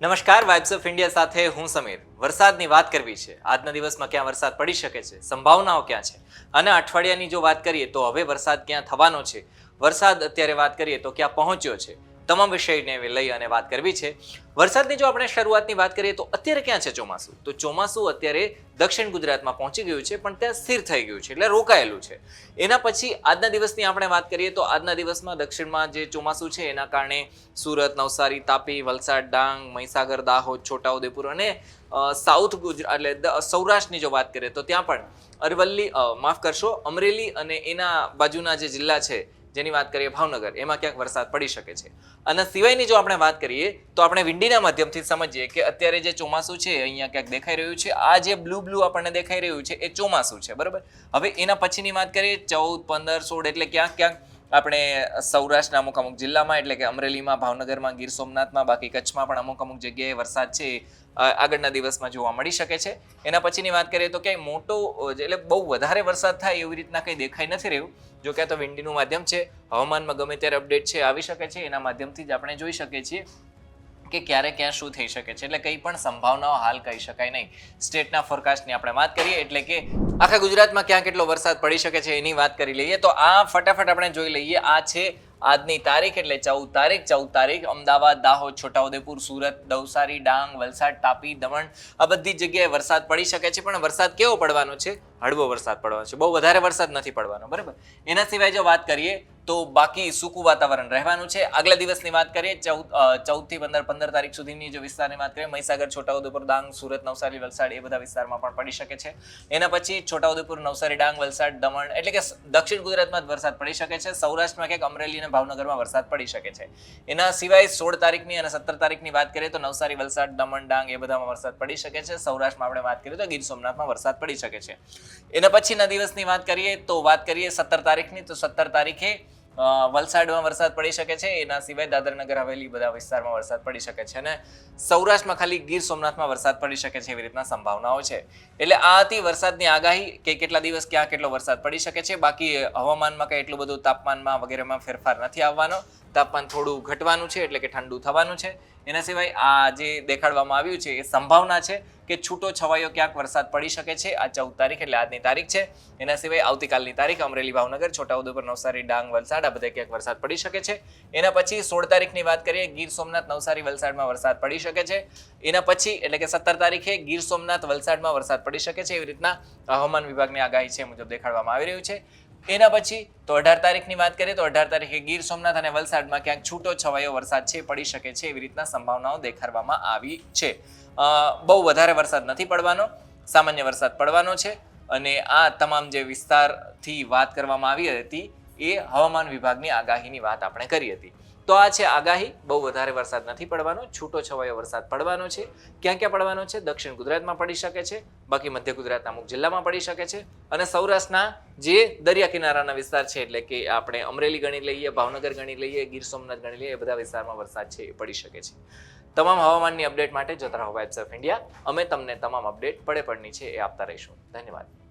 નમસ્કાર vibes of India સાથે હું સમીર. વરસાદની વાત કરવી છે. આજના દિવસમાં ક્યાં વરસાદ પડી શકે છે? સંભાવનાઓ ક્યાં છે? અને અઠવાડિયાની જો વાત કરીએ તો હવે વરસાદ ક્યાં થવાનો છે? વરસાદ અત્યારે વાત કરીએ તો ક્યાં પહોંચ્યો છે? તમામ વિષયને લઈ અને વાત કરવી છે. વરસાદની જો આપણે શરૂઆતની વાત કરીએ તો અત્યારે ક્યાં છે ચોમાસું? તો ચોમાસું અત્યારે દક્ષિણ ગુજરાતમાં પહોંચી ગયું છે, પણ ત્યાં સ્થિર થઈ ગયું છે, એટલે રોકાયેલું છે. એના પછી આજના દિવસની આપણે વાત કરીએ તો આજના દિવસમાં દક્ષિણમાં જે ચોમાસું છે, એના કારણે સુરત, નવસારી, તાપી, વલસાડ, ડાંગ, મહીસાગર, દાહોદ, છોટાઉદેપુર અને સાઉથ ગુજરાત એટલે સૌરાષ્ટ્રની જો વાત કરીએ તો ત્યાં પણ અરવલ્લી માફ કરશો, અમરેલી અને એના બાજુના જે જિલ્લા છે જેની વાત કરીએ ભાવનગર, એમાં ક્યાંક વરસાદ પડી શકે છે. અને સિવાયની જો આપણે વાત કરીએ, તો આપણે વિંડીના માધ્યમથી સમજીએ કે અત્યારે જે ચોમાસું છે, અહીંયા ક્યાંક દેખાઈ રહ્યું છે. આ જે બ્લુ બ્લુ આપણને દેખાઈ રહ્યું છે, એ ચોમાસું છે, બરાબર? હવે એના પછીની વાત કરીએ, ચૌદ, પંદર, સોળ, એટલે ક્યાંક ક્યાંક આપણે સૌરાષ્ટ્રના અમુક અમુક જિલ્લામાં, એટલે કે અમરેલીમાં, ભાવનગરમાં, ગીર સોમનાથમાં, બાકી કચ્છમાં પણ અમુક અમુક જગ્યાએ વરસાદ છે આગળના દિવસમાં જોવા મળી શકે છે. એના પછીની વાત કરીએ તો ક્યાંય મોટો એટલે બહુ વધારે વરસાદ થાય એવી રીતના કંઈ દેખાઈ નથી રહ્યું. જો કે આ તો વિંડીનું માધ્યમ છે, હવામાનમાં ગમે ત્યારે અપડેટ છે, આવી શકે છે, એના માધ્યમથી જ આપણે જોઈ શકીએ છીએ કે ક્યારે ક્યાં શું થઈ શકે છે. એટલે કંઈ પણ સંભાવનાઓ હાલ કહી શકાય નહીં. સ્ટેટના ફોરકાસ્ટની આપણે વાત કરીએ, એટલે કે આખા ગુજરાતમાં ક્યાં કેટલો વરસાદ પડી શકે છે એની વાત કરી લઈએ તો આ ફટાફટ આપણે જોઈ લઈએ. આ છે આજની તારીખ એટલે ચૌદ તારીખ. ચૌદ તારીખ, અમદાવાદ, દાહોદ, છોટાઉદેપુર, સુરત નવસારી ડાંગ, વલસાડ, તાપી, દમણ, આ બધી જગ્યાએ વરસાદ પડી શકે છે. પણ વરસાદ કેવો પડવાનો છે? હળવો વરસાદ પડવાનો છે. બહુ વધારે વરસાદ નથી પડવાનો, બરાબર? એના સિવાય જો વાત કરીએ તો બાકી સૂકું વાતાવરણ રહેવાનું છે. આગલા દિવસની વાત કરીએ, ચૌદ ચૌદથી પંદર પંદર તારીખ સુધીની જો વિસ્તારની વાત કરીએ, મહીસાગર, છોટાઉદેપુર, ડાંગ, સુરત, નવસારી, વલસાડ, એ બધા વિસ્તારમાં પણ પડી શકે છે. એના પછી છોટાઉદેપુર, નવસારી, ડાંગ, વલસાડ, દમણ, એટલે કે દક્ષિણ ગુજરાતમાં જ વરસાદ પડી શકે છે. સૌરાષ્ટ્રમાં ક્યાંક અમરેલી અને ભાવનગરમાં વરસાદ પડી શકે છે. એના સિવાય સોળ તારીખની અને સત્તર તારીખની વાત કરીએ તો નવસારી, વલસાડ, દમણ, ડાંગ એ બધામાં વરસાદ પડી શકે છે. સૌરાષ્ટ્રમાં આપણે વાત કરીએ તો ગીર સોમનાથમાં વરસાદ પડી શકે છે. એના પછીના દિવસની વાત કરીએ તો વાત કરીએ સત્તર તારીખની. તો સત્તર તારીખે વલસાડમાં વરસાદ પડી શકે છે. એના સિવાય દાદરનગર હવેલી બધા વિસ્તારમાં વરસાદ પડી શકે છે અને સૌરાષ્ટ્રમાં ખાલી ગીર સોમનાથમાં વરસાદ પડી શકે છે એવી રીતના સંભાવનાઓ છે. એટલે આ હતી વરસાદની આગાહી કે કેટલા દિવસ ક્યાં કેટલો વરસાદ પડી શકે છે. બાકી હવામાનમાં કંઈ એટલું બધું તાપમાનમાં વગેરેમાં ફેરફાર નથી આવવાનો. તાપમાન થોડું ઘટવાનું છે એટલે કે ઠંડુ થવાનું છે. એના સિવાય આ જે દેખાડવામાં આવ્યું છે એ સંભાવના છે કે છૂટો છવાયો ક્યાંક વરસાદ પડી શકે છે. આ ચૌદ તારીખ એટલે આજની તારીખ છે. એના સિવાય આવતીકાલની તારીખ અમરેલી, ભાવનગર, છોટાઉદેપુર, નવસારી, ડાંગ, વલસાડ આ બધે ક્યાંક વરસાદ પડી શકે છે. એના પછી સોળ તારીખની વાત કરીએ, ગીર સોમનાથ, નવસારી, વલસાડમાં વરસાદ પડી શકે છે. એના પછી એટલે કે સત્તર તારીખે ગીર સોમનાથ, વલસાડમાં વરસાદ પડી શકે છે. એવી રીતના હવામાન વિભાગની આગાહી છે મુજબ દેખાડવામાં આવી રહ્યું છે. એના પછી તો અઢાર તારીખની વાત કરીએ તો અઢાર તારીખે ગીર સોમનાથ અને વલસાડમાં ક્યાંક છૂટો છવાયો વરસાદ છે, પડી શકે છે એવી રીતના સંભાવનાઓ દેખાડવામાં આવી છે. બહુ વધારે વરસાદ નથી પડવાનો, સામાન્ય વરસાદ પડવાનો છે અને આ તમામ જે વિસ્તારથી વાત કરવામાં આવી હતી એ હવામાન વિભાગની આગાહીની વાત આપણે કરી હતી. તો આ છે આગાહી. બહુ વધારે વરસાદ નથી પડવાનો. છૂટો છવાયો વરસાદ પડવાનો છે. ક્યાં ક્યાં પડવાનો છે? દક્ષિણ ગુજરાતમાં પડી શકે છે. બાકી મધ્ય ગુજરાતના અમુક જિલ્લામાં પડી શકે છે. અને સૌરાષ્ટ્રના જે દરિયા કિનારાના વિસ્તાર છે, એટલે કે આપણે અમરેલી ગણી લઈએ, ભાવનગર ગણી લઈએ, ગીર સોમનાથ ગણી લઈએ, એ બધા વિસ્તારમાં વરસાદ છે, એ પડી શકે છે. તમામ હવામાનની અપડેટ માટે જતા રહો વાઇબ્સ ઓફ ઇન્ડિયા અમે તમને તમામ અપડેટ પડે પડની છે, એ આપતા રહીશું. ધન્યવાદ.